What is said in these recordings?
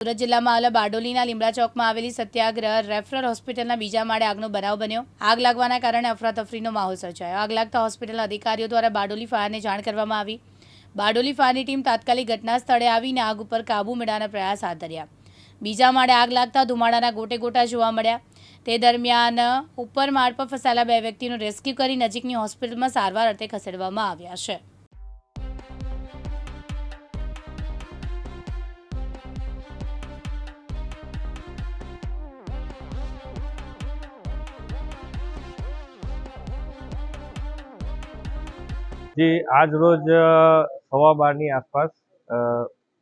સુરત જિલ્લામાં આવેલા બારડોલીના લીમડા ચોકમાં આવેલી સત્યાગ્રહ રેફરલ હોસ્પિટલના બીજા માળે આગનો બનાવ બન્યો. આગ લાગવાના કારણે અફરાતફરીનો માહોલ સર્જાયો. આગ લાગતા હોસ્પિટલના અધિકારીઓ દ્વારા બારડોલી ફાયરને જાણ કરવામાં આવી. બારડોલી ફાયરની ટીમ તાત્કાલિક ઘટના સ્થળે આવીને આગ ઉપર કાબૂ મેળવવાના પ્રયાસ હાથ ધર્યા. બીજા માળે આગ લાગતા ધુમાડાના ગોટે ગોટા જોવા મળ્યા. તે દરમિયાન ઉપર માળ પર ફસાયેલા બે વ્યક્તિનું રેસ્ક્યુ કરી નજીકની હોસ્પિટલમાં સારવાર અર્થે ખસેડવામાં આવ્યા છે. જે, આજ રોજ સવા બારની આસપાસ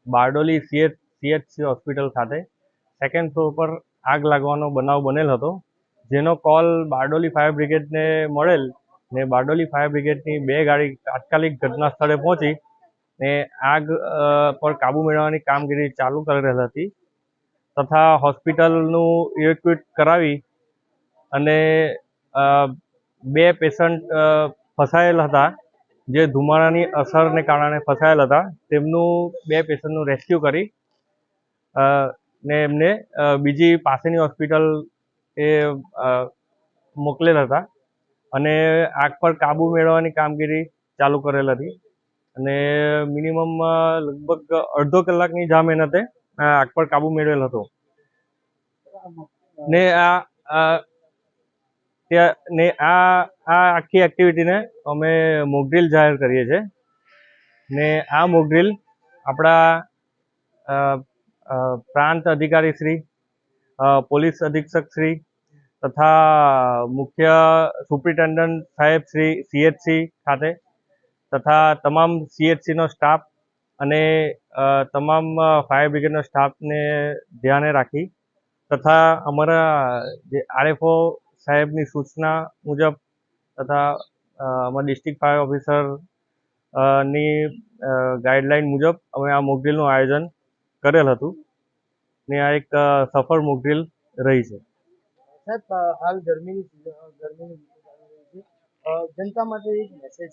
બારડોલી સીએચ સીએચસી હોસ્પિટલ ખાતે સેકન્ડ ફ્લોર પર આગ લાગવાનો બનાવ બનેલ હતો, જેનો કોલ બારડોલી ફાયર બ્રિગેડને મળેલ ને બારડોલી ફાયર બ્રિગેડની બે ગાડી તાત્કાલિક ઘટના સ્થળે પહોંચી ને આગ પર કાબૂ મેળવવાની કામગીરી ચાલુ કરી રહેલ હતી તથા હોસ્પિટલનું ઇવેક્યુએટ કરાવી અને બે પેશન્ટ ફસાયેલ હતા. જે ધુમાડાની અસરને કારણે ફસાયેલ હતા, તેમનું બે પેશન્ટનું રેસ્ક્યુ કરી ને એમને બીજી પાસેની હોસ્પિટલ એ મોકલેલ હતા અને આગ પર કાબૂ મેળવવાની કામગીરી ચાલુ કરેલ હતી અને મિનિમમ લગભગ અડધો કલાકની જા મહેનતે આગ પર કાબૂ મેળવેલ હતો. ને આ ને આ આ આખી એક્ટિવિટીને અમે મોકડ્રીલ જાહેર કરીએ છીએ. ને આ મોકડ્રીલ આપણા પ્રાંત અધિકારી શ્રી પોલીસ અધિક્ષક શ્રી તથા મુખ્ય સુપ્રિન્ટેન્ડન્ટ સાહેબ શ્રી સીએચસી ખાતે તથા તમામ સીએચસીનો સ્ટાફ અને તમામ ફાયર બ્રિગેડનો સ્ટાફને ધ્યાને રાખી તથા અમારા જે આરએફઓ સાહેબની સૂચના મુજબ તથા અમારા ડિસ્ટ્રિક્ટ ફાયર ઓફિસરની ગાઈડલાઈન મુજબ અમે આ મોકડ્રીલનું આયોજન કરેલ હતું. ને આ એક સફળ મોકડ્રીલ રહી છે. સાહેબ હાલ ગરમીની ગરમીની જનતા માટે એક મેસેજ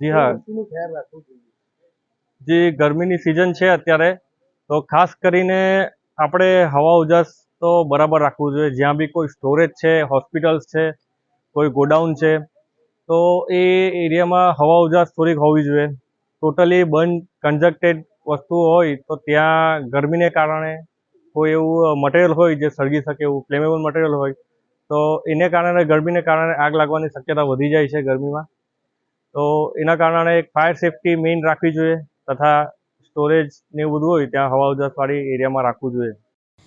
જી હા. ખ્યાલ રાખવું જોઈએ? જે ગરમીની સિઝન છે અત્યારે તો ખાસ કરીને આપણે હવા ઉજાસ તો બરાબર રાખવું જોઈએ. જ્યાં બી કોઈ સ્ટોરેજ છે હોસ્પિટલ્સ છે, કોઈ ગોડાઉન છે, તો એ એરિયામાં હવા ઉજાસ થોડીક હોવી જોઈએ. ટોટલી બંધ કન્જક્ટેડ વસ્તુઓ હોય તો ત્યાં ગરમીને કારણે કોઈ એવું મટીરિયલ હોય જે સળગી શકે, એવું ફ્લેમેબલ મટીરિયલ હોય, તો એને કારણે ગરમીને કારણે આગ લાગવાની શક્યતા વધી જાય છે ગરમીમાં. તો એના કારણે એક ફાયર સેફટી મેઇન રાખવી જોઈએ તથા સ્ટોરેજ ને એવું બધું હોય ત્યાં હવા ઉજાસવાળી એરિયામાં રાખવું જોઈએ.